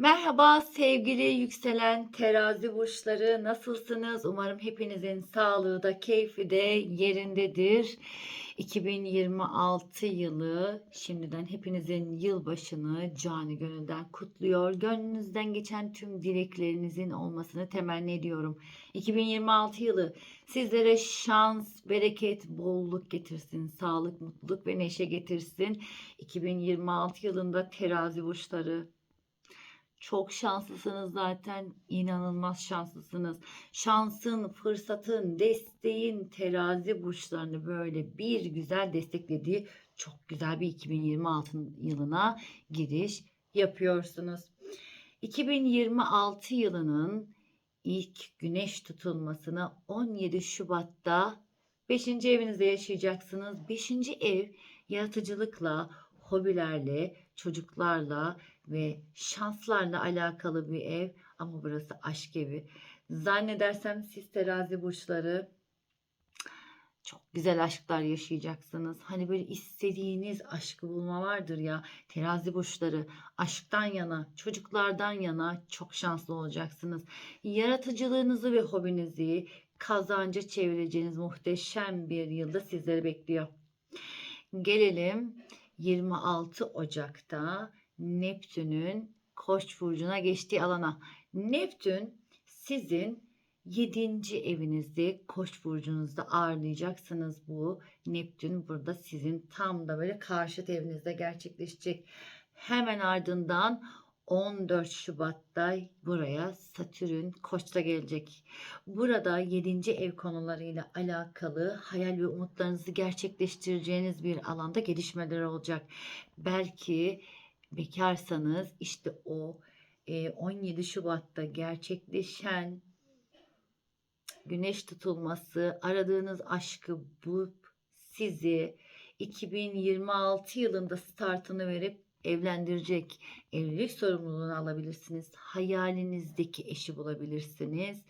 Merhaba sevgili yükselen terazi burçları nasılsınız? Umarım hepinizin sağlığı da keyfi de yerindedir. 2026 yılı şimdiden hepinizin yılbaşını cani gönülden kutluyor. Gönlünüzden geçen tüm dileklerinizin olmasını temenni ediyorum. 2026 yılı sizlere şans, bereket, bolluk getirsin. Sağlık, mutluluk ve neşe getirsin. 2026 yılında terazi burçları çok şanslısınız zaten. inanılmaz şanslısınız. Şansın, fırsatın, desteğin terazi burçlarını böyle bir güzel desteklediği çok güzel bir 2026 yılına giriş yapıyorsunuz. 2026 yılının ilk güneş tutulmasını 17 Şubat'ta 5. evinizde yaşayacaksınız. 5. ev yaratıcılıkla, hobilerle, çocuklarla ve şanslarla alakalı bir ev ama burası aşk evi. Zannedersem siz terazi burçları çok güzel aşklar yaşayacaksınız. Hani böyle istediğiniz aşkı bulma vardır ya. Terazi burçları aşktan yana, çocuklardan yana çok şanslı olacaksınız. Yaratıcılığınızı ve hobinizi kazanca çevireceğiniz muhteşem bir yılda sizleri bekliyor. Gelelim 26 Ocak'ta Neptün'ün Koç burcuna geçtiği alana. Neptün sizin 7. evinizde Koç burcunuzda ağırlayacaksınız bu. Neptün burada sizin tam da böyle karşıt evinizde gerçekleşecek. Hemen ardından 14 Şubat'ta buraya Satürn Koç'ta gelecek. Burada 7. ev konularıyla alakalı hayal ve umutlarınızı gerçekleştireceğiniz bir alanda gelişmeler olacak. Belki bekarsanız işte o e, 17 Şubat'ta gerçekleşen güneş tutulması, aradığınız aşkı bulup sizi 2026 yılında startını verip evlendirecek. Evlilik sorumluluğunu alabilirsiniz. Hayalinizdeki eşi bulabilirsiniz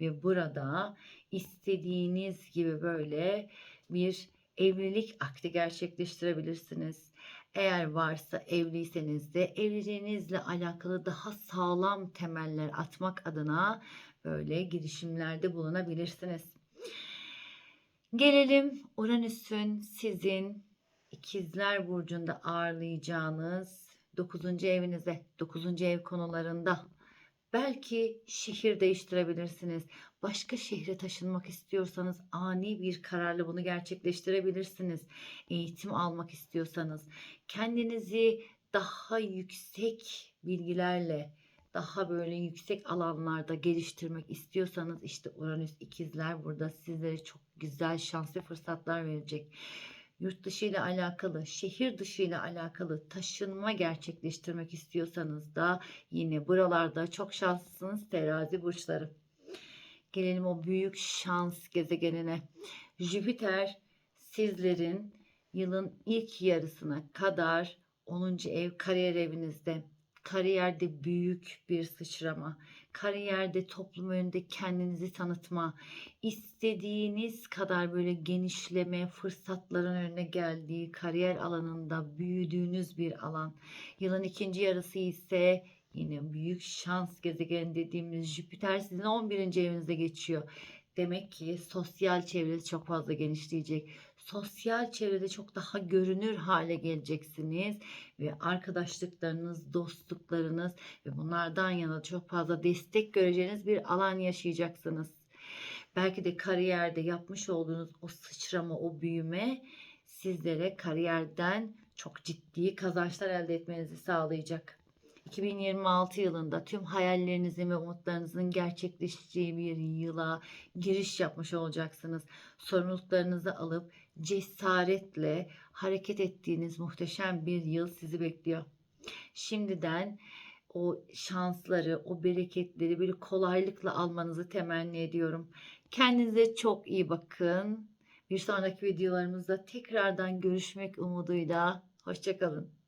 ve burada istediğiniz gibi böyle bir evlilik akdi gerçekleştirebilirsiniz. Eğer varsa evliyseniz de evliliğinizle alakalı daha sağlam temeller atmak adına böyle girişimlerde bulunabilirsiniz. Gelelim Uranüs'ün sizin ikizler burcunda ağırlayacağınız 9. evinize, 9. ev konularında belki şehir değiştirebilirsiniz. Başka şehre taşınmak istiyorsanız ani bir kararla bunu gerçekleştirebilirsiniz. Eğitim almak istiyorsanız kendinizi daha yüksek bilgilerle daha böyle yüksek alanlarda geliştirmek istiyorsanız işte Uranüs ikizler burada sizlere çok güzel şans ve fırsatlar verecek yurt dışı ile alakalı, şehir dışı ile alakalı taşınma gerçekleştirmek istiyorsanız da yine buralarda çok şanslısınız terazi burçları. Gelelim o büyük şans gezegenine. Jüpiter sizlerin yılın ilk yarısına kadar 10. ev kariyer evinizde kariyerde büyük bir sıçrama, kariyerde toplum önünde kendinizi tanıtma, istediğiniz kadar böyle genişleme, fırsatların önüne geldiği kariyer alanında büyüdüğünüz bir alan. Yılın ikinci yarısı ise yine büyük şans gezegeni dediğimiz Jüpiter sizin 11. evinizde geçiyor. Demek ki sosyal çevresi çok fazla genişleyecek. Sosyal çevrede çok daha görünür hale geleceksiniz ve arkadaşlıklarınız, dostluklarınız ve bunlardan yana çok fazla destek göreceğiniz bir alan yaşayacaksınız. Belki de kariyerde yapmış olduğunuz o sıçrama, o büyüme sizlere kariyerden çok ciddi kazançlar elde etmenizi sağlayacak. 2026 yılında tüm hayallerinizin ve umutlarınızın gerçekleşeceği bir yıla giriş yapmış olacaksınız. Sorumluluklarınızı alıp cesaretle hareket ettiğiniz muhteşem bir yıl sizi bekliyor. Şimdiden o şansları, o bereketleri bir kolaylıkla almanızı temenni ediyorum. Kendinize çok iyi bakın. Bir sonraki videolarımızda tekrardan görüşmek umuduyla. Hoşçakalın.